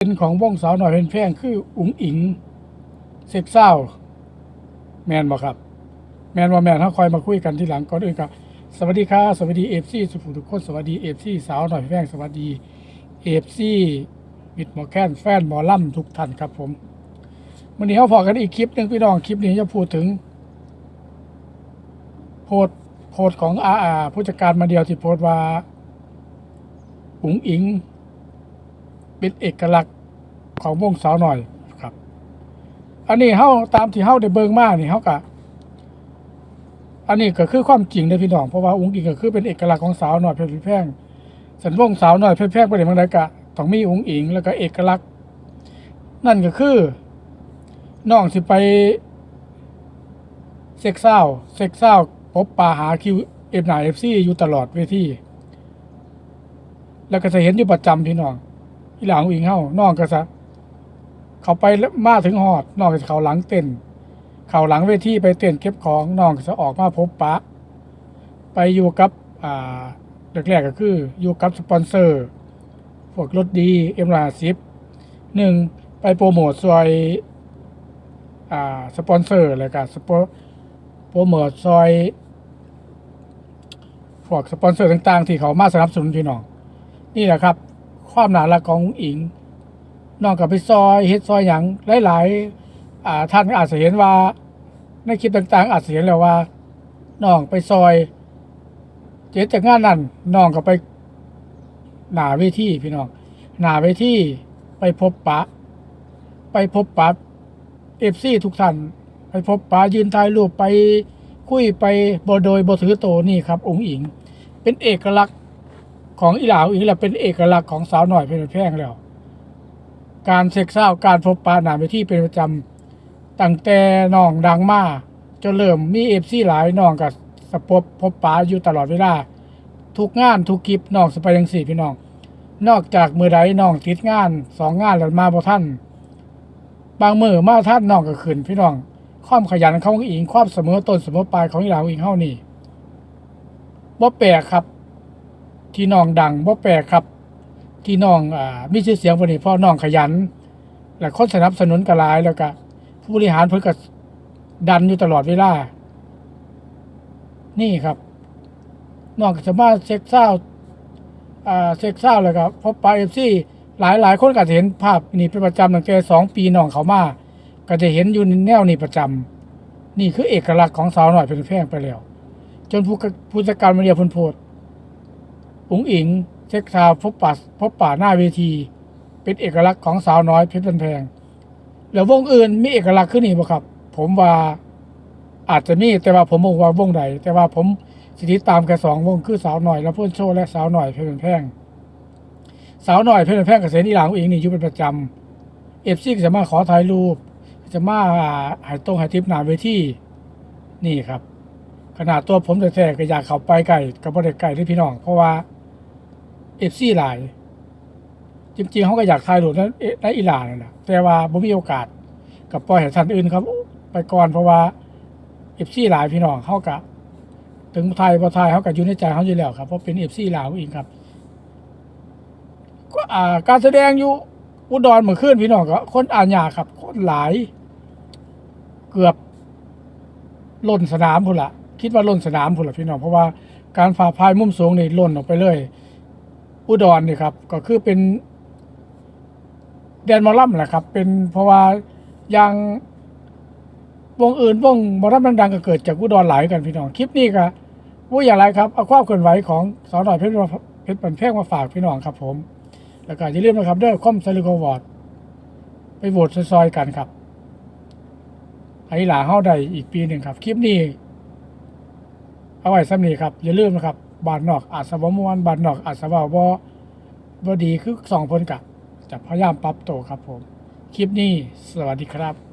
เป็นของวงสาวหน่อยเป็นแพงคืออุ๋งอิงเซ็กเศร้าแมนบอครับ แมนว่าแมนถ้าคอยมาคุยกันที่หลังก่อนอื่นครับ สวัสดีครับสวัสดีเอฟซีสุภูทุกคนสวัสดีเอฟซีสาวหน่อยเป็นแพงสวัสดีเอฟซีมิดหมอแค้นแฟนหมอล่ำทุกท่านครับผมวันนี้เขาพอกันอีกคลิปหนึ่งพี่น้องคลิปนี้จะพูดถึง โพสโพสของอาอาผู้จัดการมาเดียวที่โพสว่าอุ๋งอิง เป็นเอกลักษณ์ของวงสาวหน่อยครับ อันนี้เฮาตามที่เฮาได้เบิ่งมานี่เฮาก็อันนี้ก็คือความจริงเด้อพี่น้องเพราะว่าอุ้งอิงก็คือเป็นเอกลักษณ์ของสาวหน่อยเพชรแพงสันวงสาวหน่อยเพชรแพงบ่ได้เมืองใดก็ต้องมีอุ้งอิงแล้วก็เอกลักษณ์ นั่นก็คือน้องสิไปเซ็กเศร้าเซ็กเศร้าพบปาหาคิวเอฟหนาเอฟซีอยู่ตลอดเวทีแล้วก็จะเห็นอยู่ประจำพี่น้อง อีหลังอิงเฮาน้องก็จะเขาไปมาถึงหอดน้องก็จะเขาหลังเต้น เขาหลังเวทีไปเต้นเก็บของน้องก็จะออกมาพบปะ ไปอยู่กับอ่าแรกๆก็คืออยู่กับสปอนเซอร์พวกรถดีเอ็มราซิปหนึ่งไปโปรโมทซอยอ่าสปอนเซอร์แล้วก็สปอโปรโมทซอยพวกสปอนเซอร์ต่างๆ ที่เขามาสนับสนุนพี่น้องนี่แหละครับ ความหนารักของอิงนองกับไปซอยเฮ็ดซอยหยังหลายๆอ่าท่านก็อาจจะเห็นว่า ในคลิปต่างๆ อาจจะเห็นแล้วว่าน้องไปซอย เจ๊จากงานนั้นน้องก็ไป หนาเวทีพี่น้องหนาเวทีไปพบปะ ไปพบปะเอฟซีทุกท่านไปพบปะยืนถ่ายรูปไปคุยไปบโดยบถือโตนี่ครับองค์อิง เป็นเอกลักษณ์ ของอีหลาวอีกแหละเป็นเอกลักษณ์ของสาวหน่อยเป็นแพ่งแล้ว การเซ็กซ์เศร้าการพบปะหนาไปที่เป็นประจำตั้งแต่น้องดังมาจนเริ่มมีเอฟซีหลายน้องกับสปบพบปะอยู่ตลอดเวลาทุกงานทุกคลิปน้องสไปยังสี่พี่น้อง นอกจากมือใดน้องติดงานสองงานแล้วมาบ่ท่านบางมือมาท่านน้องก็ขึ้นพี่น้องความขยันของอิงความเสมอต้นเสมอปลายของอีหลาวอิงเฮานี่บ่แปลกครับ ที่น้องดังบ่แปลกครับ ที่น้องอ่ามีชื่อเสียงวันนี้เพราะน้องขยัน และคนสนับสนุนก็หลายแล้วก็ผู้บริหารเพิ่นก็ดันอยู่ตลอดเวลา นี่ครับน้องก็สามารถเช็คเศร้าอ่าเช็คเศร้าเลยครับพบไปเอฟซีหลายหลายคนก็จะเห็นภาพนี่เป็นประจำตั้งแต่สองปีน้องเขามาก็จะเห็นอยู่แนวนี้ประจำนี่คือเอกลักษณ์ของสาวหน่อยเป็นแพร่งไปแล้ว จนผู้ผู้จัดการมาเรียพิ่นโพด อุ๋งอิง เช็คซาวพบป่าพบป่าหน้าเวที เป็นเอกลักษณ์ของสาวน้อยเพชรบันแพงแล้ววงอื่นมีเอกลักษณ์ขึ้นอีกบ่ครับ ผมว่าอาจจะมีแต่ว่าผมบอกว่าวงใดแต่ว่าผมสิติตามแค่สองวงคือสาวหน่อยแล้วเพื่อนโชว์และสาวหน่อยเพชรบันแพงสาวหน่อยเพชรบันแพงกับเสนีหลังอุ๋งอิงนี่อยู่เป็นประจำเอฟซีก็จะมาขอถ่ายรูป จะมาหายตรงหายทิปหนาเวทีนี่ครับ ขนาดตัวผมแต่แท้ๆก็อยากเข้าไปไก่กับบ่ได้ไก่ที่พี่น้อง เพราะว่า เอฟซีหลาย จริงๆเขาก็อยากทายหลุดนั้นในอีหลานั่นแหละแต่ว่าบ่มีโอกาส กับปล่อยให้ท่านอื่นครับ ไปก่อนเพราะว่าเอฟซีหลายพี่น้องเขากะถึงไทยพอไทยเขาก็อยู่ในใจเขาอยู่แล้วครับเพราะเป็นเอฟซีลาวเองครับ ก็อ่าการแสดงอยู่อุดรเหมื่อคืนพี่น้องก็คนอานยาครับ คนหลาย เกือบล่นสนามพุ่นละคิดว่าล่นสนามพุ่นละพี่น้องเพราะว่าการฝ่าพายมุมสูงนี่ล่นออกไปเลย อุดรนี่ครับ ก็คือเป็นแดนมอลำแหละครับ เป็นเพราะว่าอย่างวงอื่นวงมอลำดังๆก็เกิดจากอุดรหลายกันพี่น้องคลิปนี้ก็ว่าอย่างไรครับเอาความเคลื่อนไหวของสอนหน่อยเพชรเพชรปันแพงมาฝากพี่น้องครับ ผม แล้วก็อย่าลืมนะครับเด้อคอมซาลิโกวอร์ดไปโหวตซอยๆกันครับไอ้หลาเฮาได้อีกปีหนึ่งครับ คลิปนี้ เอาไว้สำนีครับ อย่าลืมนะครับ บานนอกอาจสบมวนบานนอกอาจสบบ่บ่ดีคือสองคนกับจะพยายามปรับตัวครับผม คลิปนี้สวัสดีครับ